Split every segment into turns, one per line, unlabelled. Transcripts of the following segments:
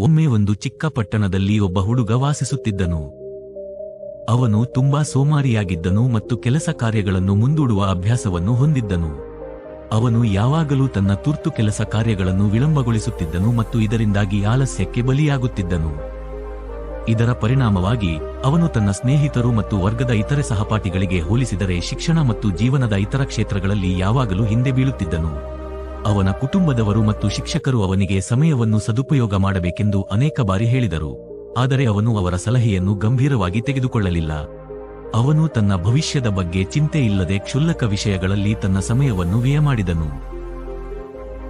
ಒಮ್ಮೆ ಒಂದು ಚಿಕ್ಕ ಪಟ್ಟಣದಲ್ಲಿ ಒಬ್ಬ ಹುಡುಗ ವಾಸಿಸುತ್ತಿದ್ದನು. ಅವನು ತುಂಬಾ ಸೋಮಾರಿಯಾಗಿದ್ದನು ಮತ್ತು ಕೆಲಸ ಕಾರ್ಯಗಳನ್ನು ಮುಂದೂಡುವ ಅಭ್ಯಾಸವನ್ನು ಹೊಂದಿದ್ದನು. ಅವನು ಯಾವಾಗಲೂ ತನ್ನ ತುರ್ತು ಕೆಲಸ ಕಾರ್ಯಗಳನ್ನು ವಿಳಂಬಗೊಳಿಸುತ್ತಿದ್ದನು ಮತ್ತು ಇದರಿಂದಾಗಿ ಆಲಸ್ಯಕ್ಕೆ ಬಲಿಯಾಗುತ್ತಿದ್ದನು. ಇದರ ಪರಿಣಾಮವಾಗಿ, ಅವನು ತನ್ನ ಸ್ನೇಹಿತರು ಮತ್ತು ವರ್ಗದ ಇತರೆ ಸಹಪಾಠಿಗಳಿಗೆ ಹೋಲಿಸಿದರೆ ಶಿಕ್ಷಣ ಮತ್ತು ಜೀವನದ ಇತರ ಕ್ಷೇತ್ರಗಳಲ್ಲಿ ಯಾವಾಗಲೂ ಹಿಂದೆ ಬೀಳುತ್ತಿದ್ದನು. ಅವನ ಕುಟುಂಬದವರು ಮತ್ತು ಶಿಕ್ಷಕರು ಅವನಿಗೆ ಸಮಯವನ್ನು ಸದುಪಯೋಗ ಮಾಡಬೇಕೆಂದು ಅನೇಕ ಬಾರಿ ಹೇಳಿದರು. ಆದರೆ ಅವನು ಅವರ ಸಲಹೆಯನ್ನು ಗಂಭೀರವಾಗಿ ತೆಗೆದುಕೊಳ್ಳಲಿಲ್ಲ. ಅವನು ತನ್ನ ಭವಿಷ್ಯದ ಬಗ್ಗೆ ಚಿಂತೆ ಇಲ್ಲದೆ ಕ್ಷುಲ್ಲಕ ವಿಷಯಗಳಲ್ಲಿ ತನ್ನ ಸಮಯವನ್ನು ವ್ಯಯ ಮಾಡಿದನು.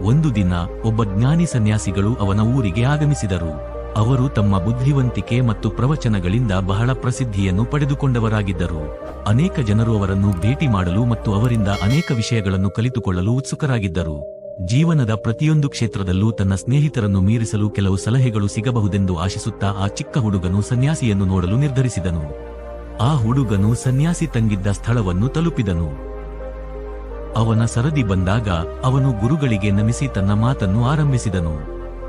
ಒಂದು ದಿನ ಒಬ್ಬ ಜ್ಞಾನಿ ಸನ್ಯಾಸಿಗಳು ಅವನ ಊರಿಗೆ ಆಗಮಿಸಿದರು. ಅವರು ತಮ್ಮ ಬುದ್ಧಿವಂತಿಕೆ ಮತ್ತು ಪ್ರವಚನಗಳಿಂದ ಬಹಳ ಪ್ರಸಿದ್ಧಿಯನ್ನು ಪಡೆದುಕೊಂಡವರಾಗಿದ್ದರು. ಅನೇಕ ಜನರು ಅವರನ್ನು ಭೇಟಿ ಮಾಡಲು ಮತ್ತು ಅವರಿಂದ ಅನೇಕ ವಿಷಯಗಳನ್ನು ಕಲಿತುಕೊಳ್ಳಲು ಉತ್ಸುಕರಾಗಿದ್ದರು. ಜೀವನದ ಪ್ರತಿಯೊಂದು ಕ್ಷೇತ್ರದಲ್ಲೂ ತನ್ನ ಸ್ನೇಹಿತರನ್ನು ಮೀರಿಸಲು ಕೆಲವು ಸಲಹೆಗಳು ಸಿಗಬಹುದೆಂದು ಆಶಿಸುತ್ತಾ ಆ ಚಿಕ್ಕ ಹುಡುಗನು ಸನ್ಯಾಸಿಯನ್ನು ನೋಡಲು ನಿರ್ಧರಿಸಿದನು. ಆ ಹುಡುಗನು ಸನ್ಯಾಸಿ ತಂಗಿದ್ದ ಸ್ಥಳವನ್ನು ತಲುಪಿದನು. ಅವನ ಸರದಿ ಬಂದಾಗ ಅವನು ಗುರುಗಳಿಗೆ ನಮಿಸಿ ತನ್ನ ಮಾತನ್ನು ಆರಂಭಿಸಿದನು.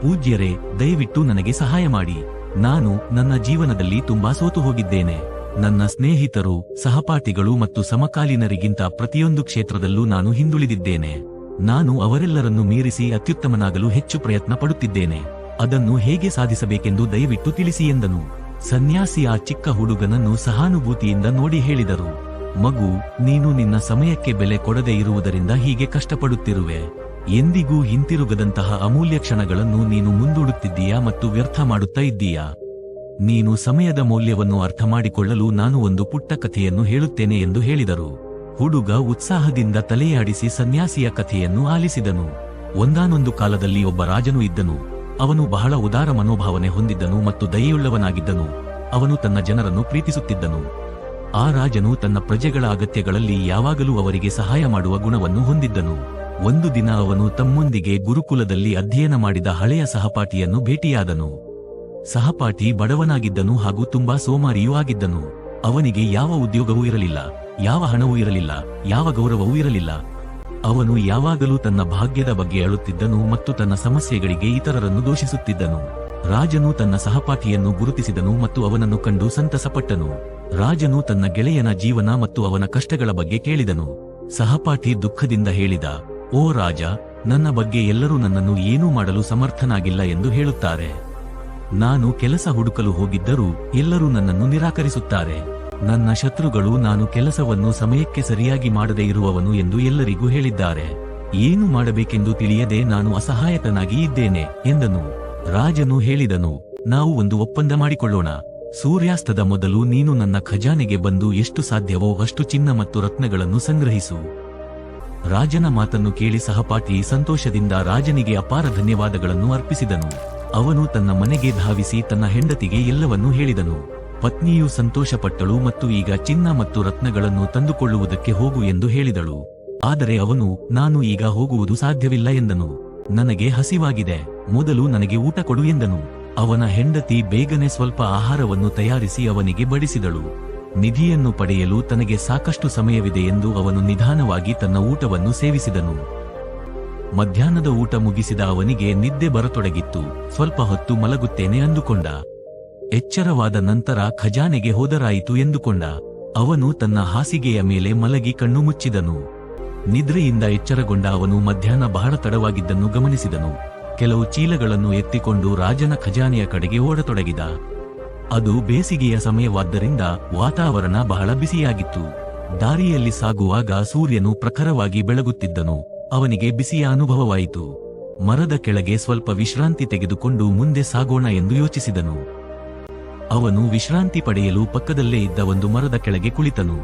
ಪೂಜ್ಯರೇ, ದಯವಿಟ್ಟು ನನಗೆ ಸಹಾಯ ಮಾಡಿ. ನಾನು ನನ್ನ ಜೀವನದಲ್ಲಿ ತುಂಬಾ ಸೋತು ಹೋಗಿದ್ದೇನೆ. ನನ್ನ ಸ್ನೇಹಿತರು, ಸಹಪಾಠಿಗಳು ಮತ್ತು ಸಮಕಾಲೀನರಿಗಿಂತ ಪ್ರತಿಯೊಂದು ಕ್ಷೇತ್ರದಲ್ಲೂ ನಾನು ಹಿಂದುಳಿದಿದ್ದೇನೆ. ನಾನು ಅವರೆಲ್ಲರನ್ನು ಮೀರಿಸಿ ಅತ್ಯುತ್ತಮನಾಗಲು ಹೆಚ್ಚು ಪ್ರಯತ್ನ ಪಡುತ್ತಿದ್ದೇನೆ. ಅದನ್ನು ಹೇಗೆ ಸಾಧಿಸಬೇಕೆಂದು ದಯವಿಟ್ಟು ತಿಳಿಸಿ ಎಂದನು. ಸನ್ಯಾಸಿ ಆ ಚಿಕ್ಕ ಹುಡುಗನನ್ನು ಸಹಾನುಭೂತಿಯಿಂದ ನೋಡಿ ಹೇಳಿದರು. ಮಗು, ನೀನು ನಿನ್ನ ಸಮಯಕ್ಕೆ ಬೆಲೆ ಕೊಡದೇ ಇರುವುದರಿಂದ ಹೀಗೆ ಕಷ್ಟಪಡುತ್ತಿರುವೆ. ಎಂದಿಗೂ ಹಿಂತಿರುಗದಂತಹ ಅಮೂಲ್ಯ ಕ್ಷಣಗಳನ್ನು ನೀನು ಮುಂದೂಡುತ್ತಿದ್ದೀಯಾ ಮತ್ತು ವ್ಯರ್ಥ ಮಾಡುತ್ತಾ ಇದ್ದೀಯಾ? ನೀನು ಸಮಯದ ಮೌಲ್ಯವನ್ನು ಅರ್ಥ ಮಾಡಿಕೊಳ್ಳಲು ನಾನು ಒಂದು ಪುಟ್ಟ ಕಥೆಯನ್ನು ಹೇಳುತ್ತೇನೆ ಎಂದು ಹೇಳಿದರು. ಹುಡುಗ ಉತ್ಸಾಹದಿಂದ ತಲೆಯಾಡಿಸಿ ಸನ್ಯಾಸಿಯ ಕಥೆಯನ್ನು ಆಲಿಸಿದನು. ಒಂದಾನೊಂದು ಕಾಲದಲ್ಲಿ ಒಬ್ಬ ರಾಜನು ಇದ್ದನು. ಅವನು ಬಹಳ ಉದಾರ ಮನೋಭಾವನೆ ಹೊಂದಿದ್ದನು ಮತ್ತು ದಯೆಯುಳ್ಳವನಾಗಿದ್ದನು. ಅವನು ತನ್ನ ಜನರನ್ನು ಪ್ರೀತಿಸುತ್ತಿದ್ದನು. ಆ ರಾಜನು ತನ್ನ ಪ್ರಜೆಗಳ ಅಗತ್ಯಗಳಲ್ಲಿ ಯಾವಾಗಲೂ ಅವರಿಗೆ ಸಹಾಯ ಮಾಡುವ ಗುಣವನ್ನು ಹೊಂದಿದ್ದನು. ಒಂದು ದಿನ ಅವನು ತಮ್ಮೊಂದಿಗೆ ಗುರುಕುಲದಲ್ಲಿ ಅಧ್ಯಯನ ಮಾಡಿದ ಹಳೆಯ ಸಹಪಾಠಿಯನ್ನು ಭೇಟಿಯಾದನು. ಸಹಪಾಠಿ ಬಡವನಾಗಿದ್ದನು ಹಾಗೂ ತುಂಬಾ ಸೋಮಾರಿಯೂ ಆಗಿದ್ದನು. ಅವನಿಗೆ ಯಾವ ಉದ್ಯೋಗವೂ ಇರಲಿಲ್ಲ, ಯಾವ ಹಣವೂ ಇರಲಿಲ್ಲ, ಯಾವ ಗೌರವವೂ ಇರಲಿಲ್ಲ. ಅವನು ಯಾವಾಗಲೂ ತನ್ನ ಭಾಗ್ಯದ ಬಗ್ಗೆ ಅಳುತ್ತಿದ್ದನು ಮತ್ತು ತನ್ನ ಸಮಸ್ಯೆಗಳಿಗೆ ಇತರರನ್ನು ದೋಷಿಸುತ್ತಿದ್ದನು. ರಾಜನು ತನ್ನ ಸಹಪಾಠಿಯನ್ನು ಗುರುತಿಸಿದನು ಮತ್ತು ಅವನನ್ನು ಕಂಡು ಸಂತಸಪಟ್ಟನು. ರಾಜನು ತನ್ನ ಗೆಳೆಯನ ಜೀವನ ಮತ್ತು ಅವನ ಕಷ್ಟಗಳ ಬಗ್ಗೆ ಕೇಳಿದನು. ಸಹಪಾಠಿ ದುಃಖದಿಂದ ಹೇಳಿದ, ಓ ರಾಜ, ನನ್ನ ಬಗ್ಗೆ ಎಲ್ಲರೂ ನನ್ನನ್ನು ಏನೂ ಮಾಡಲು ಸಮರ್ಥನಾಗಿಲ್ಲ ಎಂದು ಹೇಳುತ್ತಾರೆ. ನಾನು ಕೆಲಸ ಹುಡುಕಲು ಹೋಗಿದ್ದರೂ ಎಲ್ಲರೂ ನನ್ನನ್ನು ನಿರಾಕರಿಸುತ್ತಾರೆ. ನನ್ನ ಶತ್ರುಗಳು ನಾನು ಕೆಲಸವನ್ನು ಸಮಯಕ್ಕೆ ಸರಿಯಾಗಿ ಮಾಡದೇ ಇರುವವನು ಎಂದು ಎಲ್ಲರಿಗೂ ಹೇಳಿದ್ದಾರೆ. ಏನು ಮಾಡಬೇಕೆಂದು ತಿಳಿಯದೆ ನಾನು ಅಸಹಾಯಕನಾಗಿ ಇದ್ದೇನೆ, ಎಂದನು. ರಾಜನು ಹೇಳಿದನು, ನಾವು ಒಂದು ಒಪ್ಪಂದ ಮಾಡಿಕೊಳ್ಳೋಣ. ಸೂರ್ಯಾಸ್ತದ ಮೊದಲು ನೀನು ನನ್ನ ಖಜಾನೆಗೆ ಬಂದು ಎಷ್ಟು ಸಾಧ್ಯವೋ ಅಷ್ಟು ಚಿನ್ನ ಮತ್ತು ರತ್ನಗಳನ್ನು ಸಂಗ್ರಹಿಸು. ರಾಜನ ಮಾತನ್ನು ಕೇಳಿ ಸಹಪಾಠಿ ಸಂತೋಷದಿಂದ ರಾಜನಿಗೆ ಅಪಾರ ಧನ್ಯವಾದಗಳನ್ನು ಅರ್ಪಿಸಿದನು. ಅವನು ತನ್ನ ಮನೆಗೆ ಧಾವಿಸಿ ತನ್ನ ಹೆಂಡತಿಗೆ ಎಲ್ಲವನ್ನೂ ಹೇಳಿದನು. ಪತ್ನಿಯು ಸಂತೋಷಪಟ್ಟಳು ಮತ್ತು ಈಗ ಚಿನ್ನ ಮತ್ತು ರತ್ನಗಳನ್ನು ತಂದುಕೊಳ್ಳುವುದಕ್ಕೆ ಹೋಗು ಎಂದು ಹೇಳಿದಳು. ಆದರೆ ಅವನು, ನಾನು ಈಗ ಹೋಗುವುದು ಸಾಧ್ಯವಿಲ್ಲ ಎಂದನು. ನನಗೆ ಹಸಿವಾಗಿದೆ. ಮೊದಲು ನನಗೆ ಊಟ ಕೊಡು ಎಂದನು. ಅವನ ಹೆಂಡತಿ ಬೇಗನೆ ಸ್ವಲ್ಪ ಆಹಾರವನ್ನು ತಯಾರಿಸಿ ಅವನಿಗೆ ಬಡಿಸಿದಳು. ನಿಧಿಯನ್ನು ಪಡೆಯಲು ತನಗೆ ಸಾಕಷ್ಟು ಸಮಯವಿದೆ ಎಂದು ಅವನು ನಿಧಾನವಾಗಿ ತನ್ನ ಊಟವನ್ನು ಸೇವಿಸಿದನು. ಮಧ್ಯಾಹ್ನದ ಊಟ ಮುಗಿಸಿದ ಅವನಿಗೆ ನಿದ್ದೆ ಬರತೊಡಗಿತ್ತು. ಸ್ವಲ್ಪ ಹೊತ್ತು ಮಲಗುತ್ತೇನೆ ಅಂದುಕೊಂಡ. ಎಚ್ಚರವಾದ ನಂತರ ಖಜಾನೆಗೆ ಹೋದರಾಯಿತು ಎಂದುಕೊಂಡ. ಅವನು ತನ್ನ ಹಾಸಿಗೆಯ ಮೇಲೆ ಮಲಗಿ ಕಣ್ಣು ಮುಚ್ಚಿದನು. ನಿದ್ರೆಯಿಂದ ಎಚ್ಚರಗೊಂಡ ಅವನು ಮಧ್ಯಾಹ್ನ ಬಹಳ ತಡವಾಗಿದ್ದನ್ನು ಗಮನಿಸಿದನು. ಕೆಲವು ಚೀಲಗಳನ್ನು ಎತ್ತಿಕೊಂಡು ರಾಜನ ಖಜಾನೆಯ ಕಡೆಗೆ ಓಡತೊಡಗಿದ. ಅದು ಬೇಸಿಗೆಯ ಸಮಯವಾದ್ದರಿಂದ ವಾತಾವರಣ ಬಹಳ ಬಿಸಿಯಾಗಿತ್ತು. ದಾರಿಯಲ್ಲಿ ಸಾಗುವಾಗ ಸೂರ್ಯನು ಪ್ರಖರವಾಗಿ ಬೆಳಗುತ್ತಿದ್ದನು. ಅವನಿಗೆ ಬಿಸಿಯ ಅನುಭವವಾಯಿತು. ಮರದ ಕೆಳಗೆ ಸ್ವಲ್ಪ ವಿಶ್ರಾಂತಿ ತೆಗೆದುಕೊಂಡು ಮುಂದೆ ಸಾಗೋಣ ಎಂದು ಯೋಚಿಸಿದನು. ಅವನು ವಿಶ್ರಾಂತಿ ಪಡೆಯಲು ಪಕ್ಕದಲ್ಲೇ ಇದ್ದ ಒಂದು ಮರದ ಕೆಳಗೆ ಕುಳಿತನು.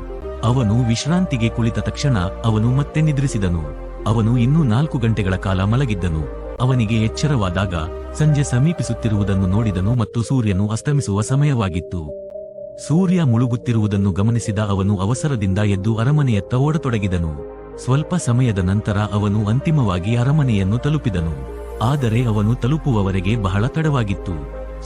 ಅವನು ವಿಶ್ರಾಂತಿಗೆ ಕುಳಿತ ತಕ್ಷಣ ಅವನು ಮತ್ತೆ ನಿದ್ರಿಸಿದನು. ಅವನು ಇನ್ನೂ ನಾಲ್ಕು ಗಂಟೆಗಳ ಕಾಲ ಮಲಗಿದ್ದನು. ಅವನಿಗೆ ಎಚ್ಚರವಾದಾಗ ಸಂಜೆ ಸಮೀಪಿಸುತ್ತಿರುವುದನ್ನು ನೋಡಿದನು ಮತ್ತು ಸೂರ್ಯನು ಅಸ್ತಮಿಸುವ ಸಮಯವಾಗಿತ್ತು. ಸೂರ್ಯ ಮುಳುಗುತ್ತಿರುವುದನ್ನು ಗಮನಿಸಿದ ಅವನು ಅವಸರದಿಂದ ಎದ್ದು ಅರಮನೆಯತ್ತ ಓಡತೊಡಗಿದನು. ಸ್ವಲ್ಪ ಸಮಯದ ನಂತರ ಅವನು ಅಂತಿಮವಾಗಿ ಅರಮನೆಯನ್ನು ತಲುಪಿದನು. ಆದರೆ ಅವನು ತಲುಪುವವರೆಗೆ ಬಹಳ ತಡವಾಗಿತ್ತು.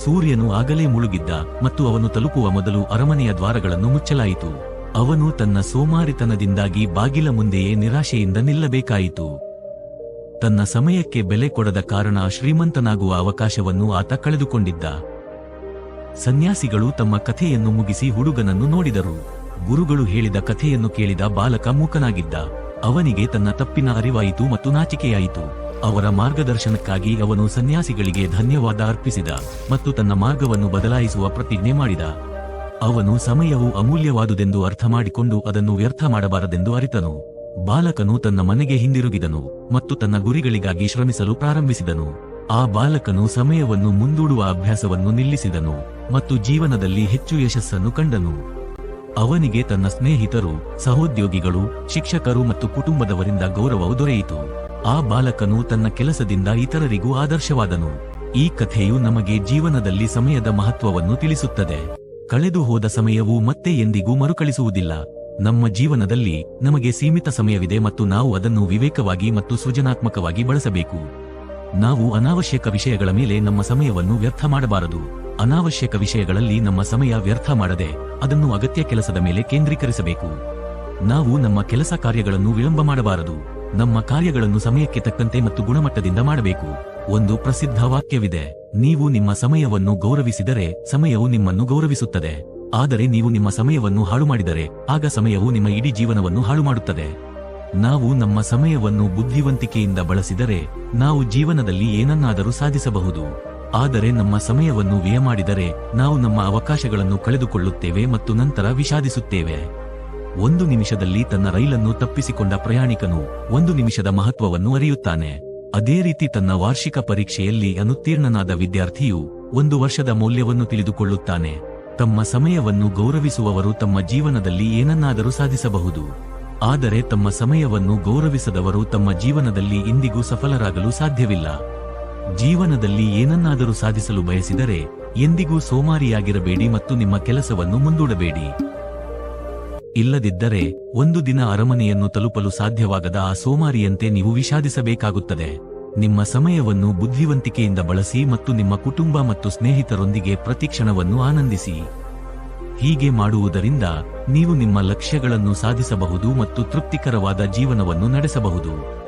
ಸೂರ್ಯನು ಆಗಲೇ ಮುಳುಗಿದ್ದ ಮತ್ತು ಅವನು ತಲುಪುವ ಮೊದಲು ಅರಮನೆಯ ದ್ವಾರಗಳನ್ನು ಮುಚ್ಚಲಾಯಿತು. ಅವನು ತನ್ನ ಸೋಮಾರಿತನದಿಂದಾಗಿ ಬಾಗಿಲ ಮುಂದೆಯೇ ನಿರಾಶೆಯಿಂದ ನಿಲ್ಲಬೇಕಾಯಿತು. ತನ್ನ ಸಮಯಕ್ಕೆ ಬೆಲೆ ಕೊಡದ ಕಾರಣ ಶ್ರೀಮಂತನಾಗುವ ಅವಕಾಶವನ್ನು ಆತ ಕಳೆದುಕೊಂಡಿದ್ದ. ಸನ್ಯಾಸಿಗಳು ತಮ್ಮ ಕಥೆಯನ್ನು ಮುಗಿಸಿ ಹುಡುಗನನ್ನು ನೋಡಿದರು. ಗುರುಗಳು ಹೇಳಿದ ಕಥೆಯನ್ನು ಕೇಳಿದ ಬಾಲಕ ಮೂಕನಾಗಿದ್ದ. ಅವನಿಗೆ ತನ್ನ ತಪ್ಪಿನ ಅರಿವಾಯಿತು ಮತ್ತು ನಾಚಿಕೆಯಾಯಿತು. ಅವರ ಮಾರ್ಗದರ್ಶನಕ್ಕಾಗಿ ಅವನು ಸನ್ಯಾಸಿಗಳಿಗೆ ಧನ್ಯವಾದ ಅರ್ಪಿಸಿದ ಮತ್ತು ತನ್ನ ಮಾರ್ಗವನ್ನು ಬದಲಾಯಿಸುವ ಪ್ರತಿಜ್ಞೆ ಮಾಡಿದ. ಅವನು ಸಮಯವು ಅಮೂಲ್ಯವಾದುದೆಂದು ಅರ್ಥ ಮಾಡಿಕೊಂಡು ಅದನ್ನು ವ್ಯರ್ಥ ಮಾಡಬಾರದೆಂದು ಅರಿತನು. ಬಾಲಕನು ತನ್ನ ಮನೆಗೆ ಹಿಂದಿರುಗಿದನು ಮತ್ತು ತನ್ನ ಗುರಿಗಳಿಗಾಗಿ ಶ್ರಮಿಸಲು ಪ್ರಾರಂಭಿಸಿದನು. ಆ ಬಾಲಕನು ಸಮಯವನ್ನು ಮುಂದೂಡುವ ಅಭ್ಯಾಸವನ್ನು ನಿಲ್ಲಿಸಿದನು ಮತ್ತು ಜೀವನದಲ್ಲಿ ಹೆಚ್ಚು ಯಶಸ್ಸನ್ನು ಕಂಡನು. ಅವನಿಗೆ ತನ್ನ ಸ್ನೇಹಿತರು, ಸಹೋದ್ಯೋಗಿಗಳು, ಶಿಕ್ಷಕರು ಮತ್ತು ಕುಟುಂಬದವರಿಂದ ಗೌರವವು ದೊರೆಯಿತು. ಆ ಬಾಲಕನು ತನ್ನ ಕೆಲಸದಿಂದ ಇತರರಿಗೂ ಆದರ್ಶವಾದನು. ಈ ಕಥೆಯು ನಮಗೆ ಜೀವನದಲ್ಲಿ ಸಮಯದ ಮಹತ್ವವನ್ನು ತಿಳಿಸುತ್ತದೆ. ಕಳೆದು ಹೋದ ಸಮಯವು ಮತ್ತೆ ಎಂದಿಗೂ ಮರುಕಳಿಸುವುದಿಲ್ಲ. ನಮ್ಮ ಜೀವನದಲ್ಲಿ ನಮಗೆ ಸೀಮಿತ ಸಮಯವಿದೆ ಮತ್ತು ನಾವು ಅದನ್ನು ವಿವೇಕವಾಗಿ ಮತ್ತು ಸೃಜನಾತ್ಮಕವಾಗಿ ಬಳಸಬೇಕು. ನಾವು ಅನಾವಶ್ಯಕ ವಿಷಯಗಳ ಮೇಲೆ ನಮ್ಮ ಸಮಯವನ್ನು ವ್ಯರ್ಥ ಮಾಡಬಾರದು. ಅನಾವಶ್ಯಕ ವಿಷಯಗಳಲ್ಲಿ ನಮ್ಮ ಸಮಯ ವ್ಯರ್ಥ ಮಾಡದೆ ಅದನ್ನು ಅಗತ್ಯ ಕೆಲಸದ ಮೇಲೆ ಕೇಂದ್ರೀಕರಿಸಬೇಕು. ನಾವು ನಮ್ಮ ಕೆಲಸ ಕಾರ್ಯಗಳನ್ನು ವಿಳಂಬ ಮಾಡಬಾರದು. ನಮ್ಮ ಕಾರ್ಯಗಳನ್ನು ಸಮಯಕ್ಕೆ ತಕ್ಕಂತೆ ಮತ್ತು ಗುಣಮಟ್ಟದಿಂದ ಮಾಡಬೇಕು. ಒಂದು ಪ್ರಸಿದ್ಧ ವಾಕ್ಯವಿದೆ. ನೀವು ನಿಮ್ಮ ಸಮಯವನ್ನು ಗೌರವಿಸಿದರೆ ಸಮಯವು ನಿಮ್ಮನ್ನು ಗೌರವಿಸುತ್ತದೆ. ಆದರೆ ನೀವು ನಿಮ್ಮ ಸಮಯವನ್ನು ಹಾಳು ಮಾಡಿದರೆ ಆಗ ಸಮಯವು ನಿಮ್ಮ ಇಡೀ ಜೀವನವನ್ನು ಹಾಳು ಮಾಡುತ್ತದೆ ನಾವು ನಮ್ಮ ಸಮಯವನ್ನು ಬುದ್ಧಿವಂತಿಕೆಯಿಂದ ಬಳಸಿದರೆ ನಾವು ಜೀವನದಲ್ಲಿ ಏನನ್ನಾದರೂ ಸಾಧಿಸಬಹುದು. ಆದರೆ ನಮ್ಮ ಸಮಯವನ್ನು ವ್ಯಯ ಮಾಡಿದರೆ ನಾವು ನಮ್ಮ ಅವಕಾಶಗಳನ್ನು ಕಳೆದುಕೊಳ್ಳುತ್ತೇವೆ ಮತ್ತು ನಂತರ ವಿಷಾದಿಸುತ್ತೇವೆ. ಒಂದು ನಿಮಿಷದಲ್ಲಿ ತನ್ನ ರೈಲನ್ನು ತಪ್ಪಿಸಿಕೊಂಡ ಪ್ರಯಾಣಿಕನು ಒಂದು ನಿಮಿಷದ ಮಹತ್ವವನ್ನು ಅರಿಯುತ್ತಾನೆ. ಅದೇ ರೀತಿ ತನ್ನ ವಾರ್ಷಿಕ ಪರೀಕ್ಷೆಯಲ್ಲಿ ಅನುತ್ತೀರ್ಣನಾದ ವಿದ್ಯಾರ್ಥಿಯು ಒಂದು ವರ್ಷದ ಮೌಲ್ಯವನ್ನು ತಿಳಿದುಕೊಳ್ಳುತ್ತಾನೆ. ತಮ್ಮ ಸಮಯವನ್ನು ಗೌರವಿಸುವವರು ತಮ್ಮ ಜೀವನದಲ್ಲಿ ಏನನ್ನಾದರೂ ಸಾಧಿಸಬಹುದು. ಆದರೆ ತಮ್ಮ ಸಮಯವನ್ನು ಗೌರವಿಸದವರು ತಮ್ಮ ಜೀವನದಲ್ಲಿ ಇಂದಿಗೂ ಸಫಲರಾಗಲು ಸಾಧ್ಯವಿಲ್ಲ. ಜೀವನದಲ್ಲಿ ಏನನ್ನಾದರೂ ಸಾಧಿಸಲು ಬಯಸಿದರೆ ಎಂದಿಗೂ ಸೋಮಾರಿಯಾಗಿರಬೇಡಿ ಮತ್ತು ನಿಮ್ಮ ಕೆಲಸವನ್ನು ಮುಂದೂಡಬೇಡಿ. ಇಲ್ಲದಿದ್ದರೆ ಒಂದು ದಿನ ಅರಮನೆಯನ್ನು ತಲುಪಲು ಸಾಧ್ಯವಾಗದ ಆ ಸೋಮಾರಿಯಂತೆ ನೀವು ವಿಷಾದಿಸಬೇಕಾಗುತ್ತದೆ. ನಿಮ್ಮ ಸಮಯವನ್ನು ಬುದ್ಧಿವಂತಿಕೆಯಿಂದ ಬಳಸಿ ಮತ್ತು ನಿಮ್ಮ ಕುಟುಂಬ ಮತ್ತು ಸ್ನೇಹಿತರೊಂದಿಗೆ ಪ್ರತಿಕ್ಷಣವನ್ನು ಆನಂದಿಸಿ. ಹೀಗೆ ಮಾಡುವುದರಿಂದ ನೀವು ನಿಮ್ಮ ಲಕ್ಷ್ಯಗಳನ್ನು ಸಾಧಿಸಬಹುದು ಮತ್ತು ತೃಪ್ತಿಕರವಾದ ಜೀವನವನ್ನು ನಡೆಸಬಹುದು.